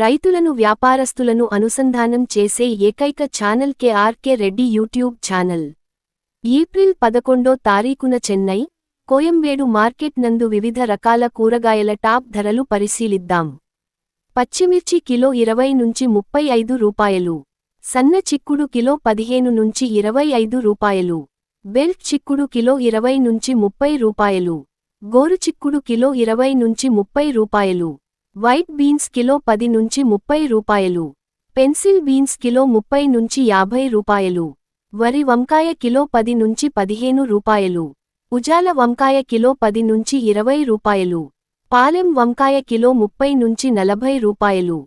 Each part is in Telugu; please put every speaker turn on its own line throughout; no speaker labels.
రైతులను వ్యాపారస్తులను అనుసంధానం చేసే ఏకైక channel KRK Reddy YouTube channel. April పదకొండో తారీఖున చెన్నై కోయంబేడు మార్కెట్ నందు వివిధ రకాల కూరగాయల టాప్ ధరలు పరిశీలిద్దాం. పచ్చిమిర్చి కిలో ఇరవై నుంచి ముప్పై ఐదు రూపాయలు. సన్న చిక్కుడు కిలో పదిహేను నుంచి ఇరవై ఐదు రూపాయలు. బెల్ట్ చిక్కుడు కిలో ఇరవై నుంచి ముప్పై రూపాయలు. గోరు చిక్కుడు కిలో ఇరవై నుంచి ముప్పై రూపాయలు. వైట్ బీన్స్ కిలో పది నుంచి ముప్పై రూపాయలు. పెన్సిల్ బీన్స్ కిలో ముప్పై నుంచి యాభై రూపాయలు. వరి వంకాయ కిలో పది నుంచి పదిహేను రూపాయలు. ఉజాల వంకాయ కిలో పది నుంచి ఇరవై రూపాయలు. పాలెం వంకాయ కిలో ముప్పై నుంచి నలభై రూపాయలు.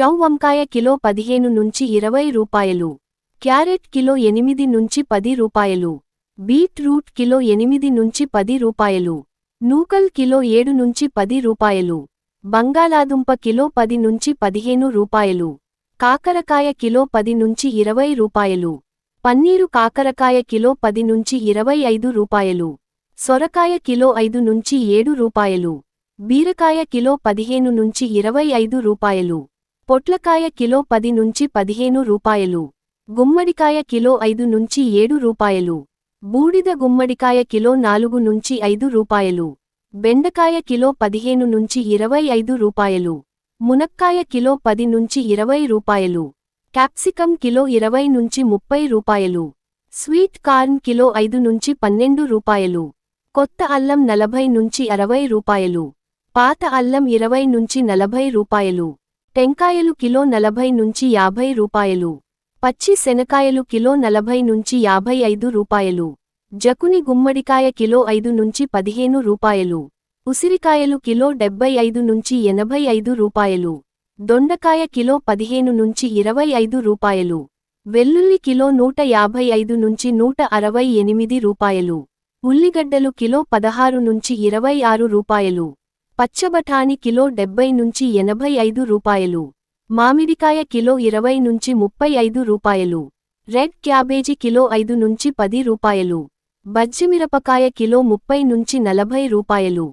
చౌ వంకాయ కిలో పదిహేను నుంచి ఇరవై రూపాయలు. క్యారెట్ కిలో ఎనిమిది నుంచి పది రూపాయలు. బీట్రూట్ కిలో ఎనిమిది నుంచి పది రూపాయలు. నూకల్ కిలో ఏడు నుంచి పది రూపాయలు. బంగాళాదుంప కిలో పది నుంచి పదిహేను రూపాయలు. కాకరకాయ కిలో పది నుంచి ఇరవై రూపాయలు. పన్నీరు కాకరకాయ కిలో పది నుంచి ఇరవై ఐదు రూపాయలు. సొరకాయ కిలో ఐదు నుంచి ఏడు రూపాయలు. బీరకాయ కిలో పదిహేను నుంచి ఇరవై ఐదు రూపాయలు. పొట్లకాయ కిలో పది నుంచి పదిహేను రూపాయలు. గుమ్మడికాయ కిలో ఐదు నుంచి ఏడు రూపాయలు. బూడిద గుమ్మడికాయ కిలో నాలుగు నుంచి ఐదు రూపాయలు. బెండకాయ కిలో పదిహేను నుంచి ఇరవై ఐదు రూపాయలు. మునక్కాయ కిలో పది నుంచి ఇరవై రూపాయలు. క్యాప్సికం కిలో ఇరవై నుంచి ముప్పై రూపాయలు. స్వీట్ కార్న్ కిలో ఐదు నుంచి పన్నెండు రూపాయలు. కొత్త అల్లం నలభై నుంచి అరవై రూపాయలు. పాత అల్లం ఇరవై నుంచి నలభై రూపాయలు. టెంకాయలు కిలో నలభై నుంచి యాభై రూపాయలు. పచ్చి శనకాయలు కిలో నలభై నుంచి యాభై ఐదు రూపాయలు. జకుని గుమ్మడికాయ కిలో ఐదు నుంచి పదిహేను రూపాయలు. ఉసిరికాయలు కిలో డెబ్బై ఐదు నుంచి ఎనభై ఐదు రూపాయలు. దొండకాయ కిలో పదిహేను నుంచి ఇరవై ఐదు రూపాయలు. వెల్లుల్లి కిలో నూట యాభై ఐదు నుంచి నూట అరవై ఎనిమిది రూపాయలు. ఉల్లిగడ్డలు కిలో పదహారు నుంచి ఇరవై ఆరు రూపాయలు. పచ్చబఠాని కిలో డెబ్బై నుంచి ఎనభై ఐదు రూపాయలు. మామిడికాయ కిలో ఇరవై నుంచి ముప్పై ఐదు రూపాయలు. రెడ్ క్యాబేజీ కిలో ఐదు నుంచి పది రూపాయలు. బజ్జిమిరపకాయ కిలో ముప్పై నుంచి నలభై రూపాయలు.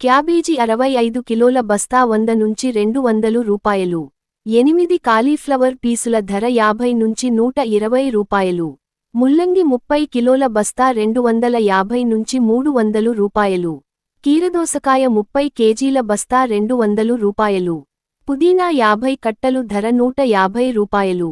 క్యాబేజీ అరవై ఐదు కిలోల బస్తా వంద నుంచి రెండు వందలు రూపాయలు. ఎనిమిది కాలీఫ్లవర్ పీసుల ధర యాభై నుంచి నూట ఇరవై రూపాయలు. ముల్లంగి ముప్పై కిలోల బస్తా రెండు వందల యాభై నుంచి మూడు వందలు రూపాయలు. కీరదోసకాయ ముప్పై కేజీల బస్తా రెండు వందలు రూపాయలు. పుదీనా యాభై కట్టలు ధర నూట యాభై రూపాయలు.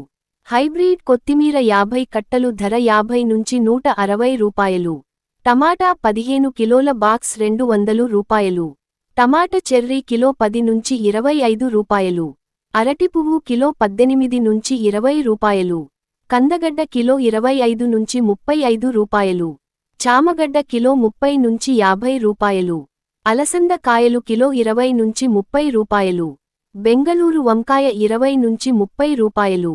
హైబ్రిడ్ కొత్తిమీర యాభై కట్టలు ధర యాభై నుంచి నూట అరవై రూపాయలు. టమాటా పదిహేను కిలోల బాక్స్ రెండు వందలు రూపాయలు. టమాట చెర్రీ కిలో పది నుంచి ఇరవై ఐదు రూపాయలు. అరటి పువ్వు కిలో పద్దెనిమిది నుంచి ఇరవై రూపాయలు. కందగడ్డ కిలో ఇరవై ఐదు నుంచి ముప్పై ఐదు రూపాయలు. చామగడ్డ కిలో ముప్పై నుంచి యాభై రూపాయలు. అలసంద కాయలు కిలో ఇరవై నుంచి ముప్పై రూపాయలు. బెంగళూరు వంకాయ ఇరవై నుంచి ముప్పై రూపాయలు.